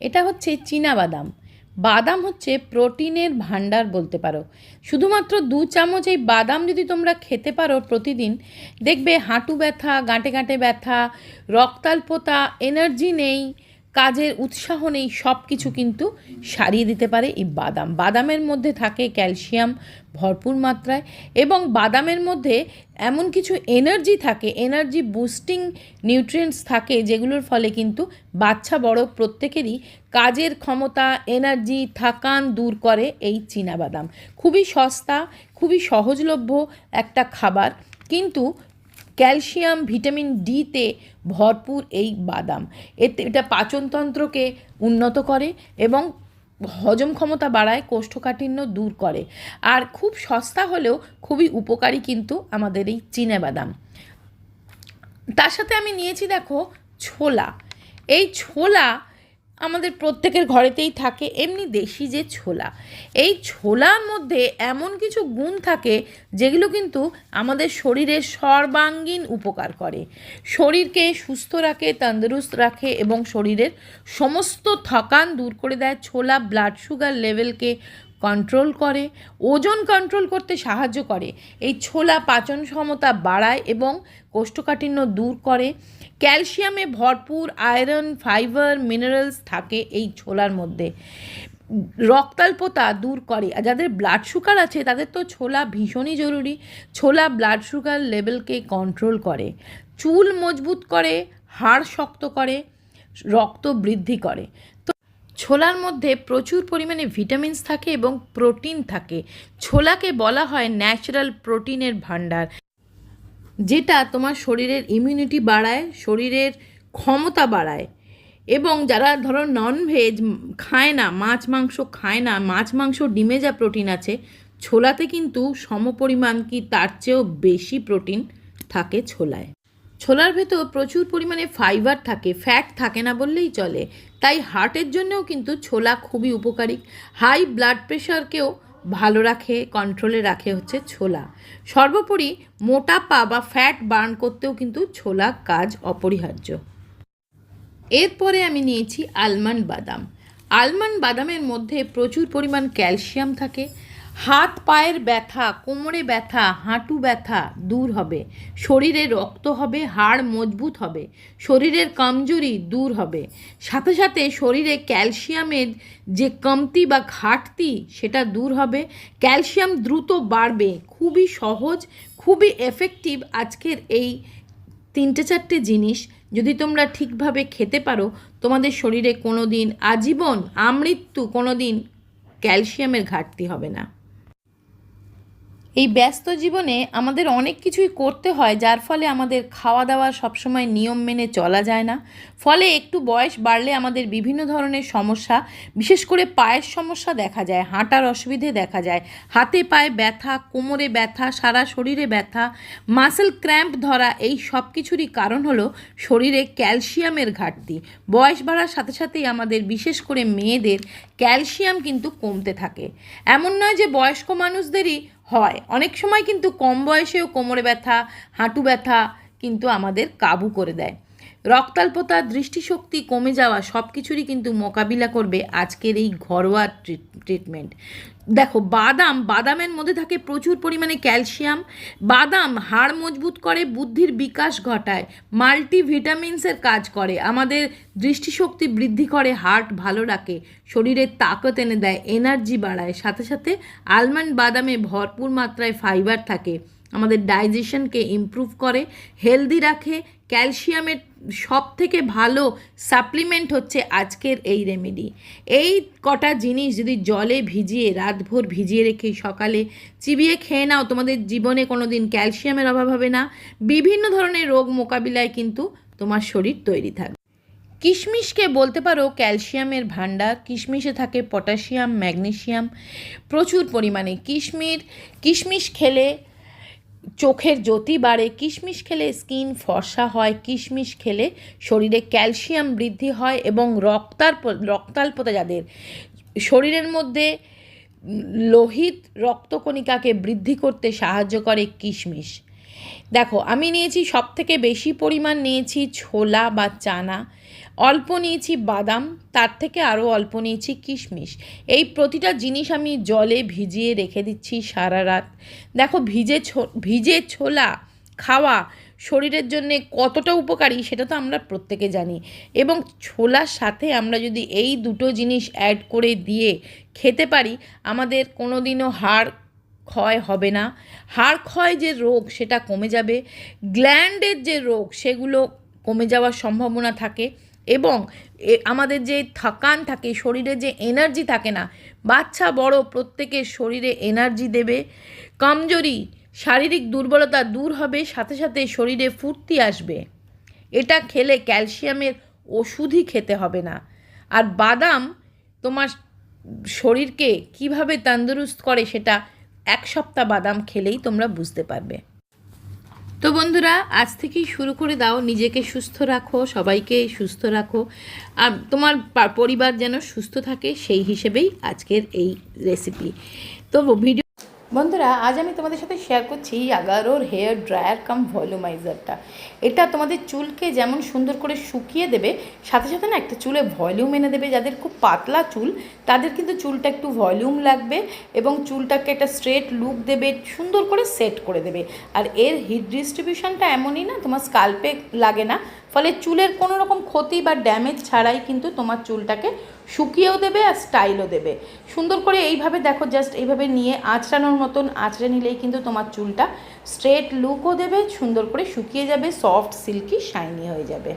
এটা হচ্ছে চীনা বাদাম। বাদাম হচ্ছে প্রোটিনের ভাণ্ডার বলতে পারো। শুধুমাত্র দু চামচ এই বাদাম যদি তোমরা খেতে পারো প্রতিদিন, দেখবে হাঁটু ব্যথা, গাঁটে গাঁটে ব্যথা, রক্তাল্পতা এনার্জি নেই কাজের উৎসাহ নেই সব কিছু কিন্তু সারিয়ে দিতে পারে এই বাদাম। বাদামের মধ্যে থাকে ক্যালসিয়াম ভরপুর মাত্রায় এবং বাদামের মধ্যে এমন কিছু এনার্জি থাকে এনার্জি বুস্টিং নিউট্রিয়েন্টস থাকে যেগুলোর ফলে কিন্তু বাচ্চা, বড় প্রত্যেকেরই কাজের ক্ষমতা এনার্জি থাকান দূর করে এই বাদাম। খুবই সস্তা, খুবই সহজলভ্য একটা খাবার, কিন্তু ক্যালসিয়াম, ভিটামিন ডিতে ভরপুর এই বাদাম। এতে এটা পাচনতন্ত্রকে উন্নত করে এবং হজম ক্ষমতা বাড়ায়, কোষ্ঠকাঠিন্য দূর করে। আর খুব সস্তা হলেও খুবই উপকারী কিন্তু আমাদের এই বাদাম। তার সাথে আমি নিয়েছি দেখো ছোলা। এই ছোলা আমাদের প্রত্যেকের ঘরেতেই থাকে এমনি দেশি যে ছোলা। এই ছোলার মধ্যে এমন কিছু গুণ থাকে যেগুলো কিন্তু আমাদের শরীরের সর্বাঙ্গীন উপকার করে। শরীরকে সুস্থ রাখে, তন্দুরুস্ত রাখে এবং শরীরের সমস্ত থকান দূর করে দেয়। ছোলা ব্লাড সুগার লেভেলকে কন্ট্রোল করে, ওজন কন্ট্রোল করতে সাহায্য করে। এই ছোলা পাচন ক্ষমতা বাড়ায় এবং কোষ্ঠকাঠিন্য দূর করে। ক্যালসিয়ামে ভরপুর আয়রন, ফাইবার, মিনারেলস থাকে এই ছোলার মধ্যে। রক্তাল্পতা দূর করে। আর যাদের ব্লাড সুগার আছে, তাদের তো ছোলা ভীষণই জরুরি। ছোলা ব্লাড সুগার লেভেলকে কন্ট্রোল করে। চুল মজবুত করে, হাড় শক্ত করে, রক্ত বৃদ্ধি করে। তো ছোলার মধ্যে প্রচুর পরিমাণে ভিটামিনস থাকে এবং প্রোটিন থাকে। ছোলাকে বলা হয় ন্যাচারাল প্রোটিনের ভাণ্ডার। যেটা তোমার শরীরের ইমিউনিটি বাড়ায়, শরীরের ক্ষমতা বাড়ায়। এবং যারা ধরো ননভেজ খায় না, মাছ মাংস খায় না, মাছ মাংস ডিমে যা প্রোটিন আছে, ছোলাতে কিন্তু সমপরিমাণ কি তার চেয়েও বেশি প্রোটিন থাকে ছোলায়। ছোলার ভেতর প্রচুর পরিমাণে ফাইবার থাকে ফ্যাট থাকে না বললেই চলে। তাই হার্টের জন্যও কিন্তু ছোলা খুবই উপকারী। হাই ব্লাড প্রেশারকেও ভালো রাখে কন্ট্রোলে রাখে হচ্ছে ছোলা। সর্বোপরি মোটা পা বা ফ্যাট বার্ন করতেও কিন্তু ছোলা কাজ অপরিহার্য। এরপরে আমি নিয়েছি আলমন্ড বাদাম। আলমন্ড বাদামের মধ্যে প্রচুর পরিমাণ ক্যালসিয়াম থাকে হাত পায়ের ব্যথা, কোমরে ব্যথা, হাঁটু ব্যথা দূর হবে। শরীরে রক্ত হবে, হাড় মজবুত হবে। শরীরের কমজোরি দূর হবে। সাথে সাথে শরীরে ক্যালসিয়ামের যে কমতি বা ঘাটতি, সেটা দূর হবে। ক্যালসিয়াম দ্রুত বাড়বে। খুবই সহজ, খুবই এফেক্টিভ আজকের এই তিনটে চারটে জিনিস। যদি তোমরা ঠিকভাবে খেতে পারো, তোমাদের শরীরে কোনো দিন আজীবন আমৃত্যু কোনো দিন ক্যালসিয়ামের ঘাটতি হবে না। এই ব্যস্ত জীবনে আমাদের অনেক কিছুই করতে হয়, যার ফলে আমাদের খাওয়া দাওয়া সবসময় নিয়ম মেনে চলা যায় না। ফলে একটু বয়স বাড়লে আমাদের বিভিন্ন ধরনের সমস্যা, বিশেষ করে পায়ের সমস্যা দেখা যায়, হাঁটার অসুবিধে দেখা যায়। হাতে পায়ে ব্যথা, কোমরে ব্যথা, সারা শরীরে ব্যথা মাসেল ক্র্যাম্প ধরা, এই সব কিছুরই কারণ হলো শরীরে ক্যালসিয়ামের ঘাটতি। বয়স বাড়ার সাথে সাথেই আমাদের, বিশেষ করে মেয়েদের, ক্যালসিয়াম কিন্তু কমতে থাকে। এমন নয় যে বয়স্ক মানুষদেরই হয়। অনেক সময় কিন্তু কম বয়সেও কোমরে ব্যথা, হাঁটু ব্যথা কিন্তু আমাদের কাবু করে দেয়। রক্তাল্পতা দৃষ্টিশক্তি কমে যাওয়া সব কিছুরই কিন্তু মোকাবিলা করবে আজকের এই ঘরোয়া ট্রিটমেন্ট। দেখো, বাদাম, বাদামের মধ্যে থাকে প্রচুর পরিমাণে ক্যালসিয়াম। বাদাম হাড় মজবুত করে, বুদ্ধির বিকাশ ঘটায়, মাল্টিভিটামিনসের কাজ করে, আমাদের দৃষ্টিশক্তি বৃদ্ধি করে, হার্ট ভালো রাখে, শরীরের তাকত এনে দেয়, এনার্জি বাড়ায়। সাথে সাথে আলমন্ড বাদামে ভরপুর মাত্রায় ফাইবার থাকে। আমাদের ডাইজেশনকে ইমপ্রুভ করে হেলদি রাখে ক্যালসিয়ামের সব থেকে ভালো সাপ্লিমেন্ট হচ্ছে আজকের এই রেমেডি এই কটা জিনিস যদি জলে ভিজিয়ে, রাতভর ভিজিয়ে রেখে সকালে চিবিয়ে খেয়ে নাও, তোমাদের জীবনে কোনো দিন ক্যালসিয়ামের অভাব হবে না। বিভিন্ন ধরনের রোগ মোকাবিলায় কিন্তু তোমার শরীর তৈরি থাকবে। কিশমিশকে বলতে পারো ক্যালসিয়ামের ভাণ্ডার, কিশমিশে থাকে পটাশিয়াম ম্যাগনেশিয়াম প্রচুর পরিমাণে। কিশমির, কিশমিশ খেলে চোখের জ্যোতি বাড়ে, কিশমিশ খেলে স্কিন ফর্সা হয়, কিশমিশ খেলে শরীরে ক্যালসিয়াম বৃদ্ধি হয় এবং রক্তার রক্তাল্পতা যাদের। শরীরের মধ্যে লোহিত রক্তকণিকাকে বৃদ্ধি করতে সাহায্য করে কিশমিশ। দেখো, আমি নিয়েছি সব থেকে বেশি পরিমাণ নিয়েছি ছোলা বা চানা। অল্প নিয়েছি বাদাম, তার থেকে আরও অল্প নিয়েছি কিশমিশ। এই প্রতিটা জিনিস আমি জলে ভিজিয়ে রেখে দিচ্ছি সারা রাত। দেখো ভিজে ভিজে ছোলা খাওয়া শরীরের জন্য কতটা উপকারী সেটা তো আমরা প্রত্যেকে জানি। এবং ছোলার সাথে আমরা যদি এই দুটো জিনিস অ্যাড করে দিয়ে খেতে পারি, আমাদের কোনো দিনও হাড় ক্ষয় হবে না। হাড় ক্ষয় যে রোগ সেটা কমে যাবে। গ্ল্যান্ডের যে রোগ সেগুলো কমে যাওয়ার সম্ভাবনা থাকে। এবং আমাদের যে থকান থাকে, শরীরে যে এনার্জি থাকে না, বাচ্চা, বড়, প্রত্যেকের শরীরে এনার্জি দেবে। কমজোরি, শারীরিক দুর্বলতা দূর হবে, সাথে সাথে শরীরে ফুর্তি আসবে। এটা খেলে ক্যালসিয়ামের ওষুধই খেতে হবে না। আর বাদাম তোমার শরীরকে কীভাবে তন্দুরুস্ত করে সেটা এক সপ্তাহ বাদাম খেলেই তোমরা বুঝতে পারবে। তো বন্ধুরা, আজ থেকেই শুরু করে দাও। নিজেকে সুস্থ রাখো, সবাইকে সুস্থ রাখো। আর তোমার পরিবার যেন সুস্থ থাকে, সেই হিসেবেই আজকের এই রেসিপি তো ভিডিও বন্ধুরা, আজ আমি তোমাদের সাথে শেয়ার করছি আগারোর হেয়ার ড্রায়ার কাম ভলিউমাইজারটা এটা তোমাদের চুলকে যেমন সুন্দর করে শুকিয়ে দেবে, সাথে সাথে না একটা চুলে ভলিউম এনে দেবে। যাদের খুব পাতলা চুল, তাদের কিন্তু চুলটা একটু ভলিউম লাগবে এবং চুলটাকে একটা স্ট্রেট লুক দেবে, সুন্দর করে সেট করে দেবে। আর এর হিট ডিস্ট্রিবিউশনটা এমনই না, তোমার স্কাল্পে লাগে না। ফলে চুলের কোনো রকম ক্ষতি বা ড্যামেজ ছাড়াই কিন্তু তোমার চুলটাকে শুকিয়েও দেবে আর স্টাইলও দেবে। সুন্দর করে এইভাবে দেখো জাস্ট এইভাবে নিয়ে আঁচড়ানোর মতন আঁচড়ে নিলেই কিন্তু তোমার চুলটা স্ট্রেট লুকও দেবে, সুন্দর করে শুকিয়ে যাবে সফট সিল্কি শাইনি হয়ে যাবে।